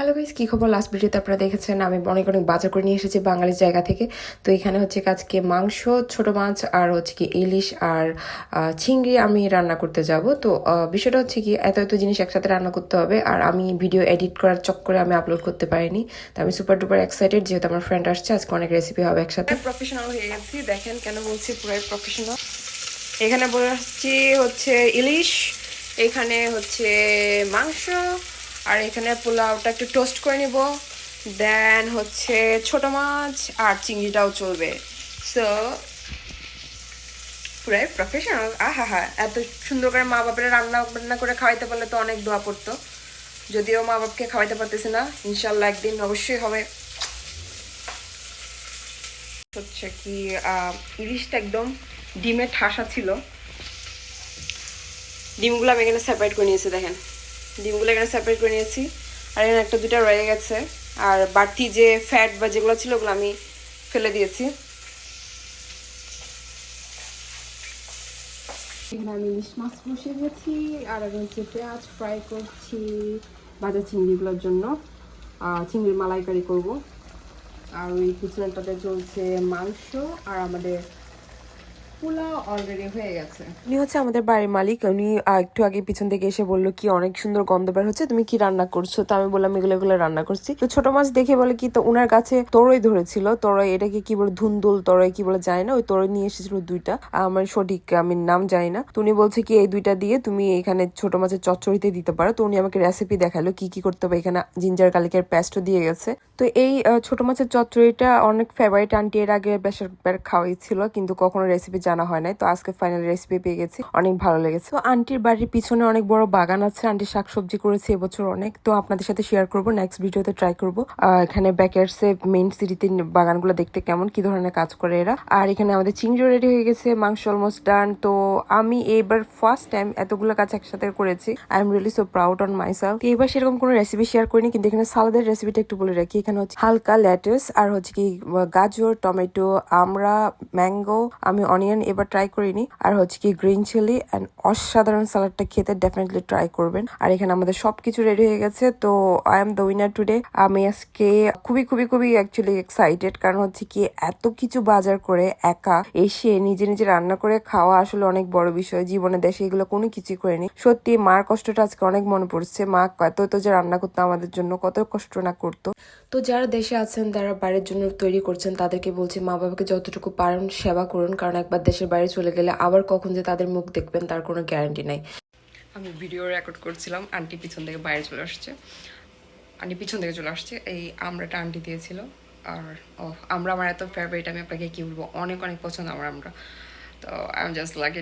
Hello guys কী খবর? Last ভিডিওতে আপনারা দেখেছেন, আমি অনেক অনেক বাজার করে নিয়ে এসেছি বাঙালির জায়গা থেকে। তো এখানে হচ্ছে আজকে মাংস, ছোট মাছ আর হচ্ছে কি ইলিশ আর চিংড়ি আমি রান্না করতে যাব। তো বিষয়টা হচ্ছে কি, এত এত জিনিস একসাথে রান্না করতে হবে আর আমি ভিডিও এডিট করার চক্করে আমি আপলোড করতে পারিনি। তো আমি সুপার ডুপার এক্সাইটেড যেহেতু আমার ফ্রেন্ড আসছে, আজকে অনেক রেসিপি হবে একসাথে। প্রফেশনাল হয়ে গেছি, দেখেন কেন বলছি পুরাই প্রফেশনাল এখানে বসছি হচ্ছে ইলিশ, এখানে হচ্ছে মাংস আর এখানে পোলাওটা একটু টোস্ট করে নিব। দেন হচ্ছে ছোট মাছ আর চিংড়িটাও চলবে। সো পুরাই প্রফেশনাল আহা হা, এত সুন্দর করে মা বাপের রান্না বান্না করে খাওয়াইতে পারলে তো অনেক দোয়া পড়তো। যদিও মা বাপকে খাওয়াইতে পারতেছে না, ইনশাল্লাহ একদিন অবশ্যই হবে। হচ্ছে কি ইলিশটা একদম ডিমে ঠাসা ছিল। ডিমগুলো আমি এখানে সেপারেট করে নিয়েছি, দেখেন। ডিমগুলো এখানে সেপারেট করে নিয়েছি। আর এখানে একটা দুটা রয়ে গেছে। আর বাড়তি যে ফ্যাট বা যেগুলো ছিল ওগুলো আমি ফেলে দিয়েছি। এখানে আমি ইলিশ মাছ বসিয়ে দিয়েছি। আর এখন হচ্ছে পেঁয়াজ ফ্রাই করছি ভাজা চিংড়িগুলোর জন্য। চিংড়ির মালাইকারি করব। আর ওই পিছনেরটাতে চলছে মাংস। আর আমাদের উনি হচ্ছে আমাদের বাড়ির মালিক, উনি একটু আগে পিছন থেকে এসে বলল, কি অনেক সুন্দর গন্ধ বের হচ্ছে, তুমি কি রান্না করছ? তো আমি বললাম, এগুলো এগুলো রান্না করছি। তো ছোট মাছ দেখে বলে কি, তো কাছে তরই ধরেছিল, তরই এটাকে কি বলে, ধুন্দুল তরই কি বলে না, ওই তরই নিয়ে এসেছিল দুইটা, আমার সঠিক, আমি নাম জানি না। তো উনি বলছে কি, এই দুইটা দিয়ে তুমি এখানে ছোট মাছের চচ্চড়িতে দিতে পারো। তো উনি আমাকে রেসিপি দেখাল, কি কি করতে হবে, এখানে জিঞ্জার গার্লিকের পেস্টও দিয়ে গেছে। তো এই ছোট মাছের চচ্চড়িটা অনেক ফেভারিট আন্টি এর আগে বেশ খাওয়াই ছিল, কিন্তু কখনো রেসিপি জানা হয় নাই। তো আজকে ফাইনাল রেসিপি পেয়ে গেছি। অনেক ভালো লেগেছে। তো আন্টির বাড়ির পিছনে অনেক বড় বাগান আছে। আন্টি শাকসবজি করেছে এবছর অনেক। তো আপনাদের সাথে শেয়ার করব নেক্সট ভিডিওতে ট্রাই করব। এখানে ব্যাকেটসে মেইন সিটিতে বাগানগুলো দেখতে কেমন, কি ধরনের কাজ করে এরা। আর এখানে আমাদের চিংড়ি রেডি হয়ে গেছে, মাংস অলমোস্ট ডান তো আমি এবার ফার্স্ট টাইম এতগুলো কাজ একসাথে করেছি। I am really so proud on myself এবার সেরকম কোনো রেসিপি শেয়ার করিনি, কিন্তু এখানে সালাদের রেসিপিটা একটু বলে রাখি। এখানে হচ্ছে হালকা লেটাস আর হচ্ছে কি গাজর, টমেটো, আমরা ম্যাঙ্গো আমি অনিয়ন এবার ট্রাই করিনি আর হচ্ছে কি গ্রিন চিলি অ্যান্ড অসাধারণ সালাডটা খেতে ডেফিনেটলি ট্রাই করবেন। আর এখানে আমাদের সবকিছু রেডি হয়ে গেছে, তো I am the winner today আমি আজকে খুবই খুবই খুবই অ্যাকচুয়ালি এক্সাইটেড কারণ হচ্ছে কি এত কিছু বাজার করে একা, এসে নিজে নিজে রান্না করে খাওয়া আসলে অনেক বড় বিষয়। জীবনে, দেশে এগুলো কোনো কিছুই করেনি। সত্যি মার কষ্টটা আজকে অনেক মনে পড়ছে। মা কত তো যে রান্না করতো আমাদের জন্য, কত কষ্ট না করতো। তো যারা দেশে আছেন তারা বাইরের জন্য তৈরি করছেন, তাদেরকে বলছি মা বাবাকে যতটুকু পারেন সেবা করুন, কারণ একবার দেশের বাইরে চলে গেলে আবার কখন যে তাদের মুখ দেখবেন তার কোনো গ্যারান্টি নাই। আমি ভিডিও রেকর্ড করছিলাম আন্টি পিছন থেকে বাইরে চলে আসছে। আন্টি পিছন থেকে চলে আসছে, এই আমরাটা আন্টি দিয়েছিল। আর, ও, আমরা আমার এত ফেভারিট আমি আপনাকে কি বলব? অনেক অনেক পছন্দ আমার আমরা। তো আই এম জাস্ট লাগে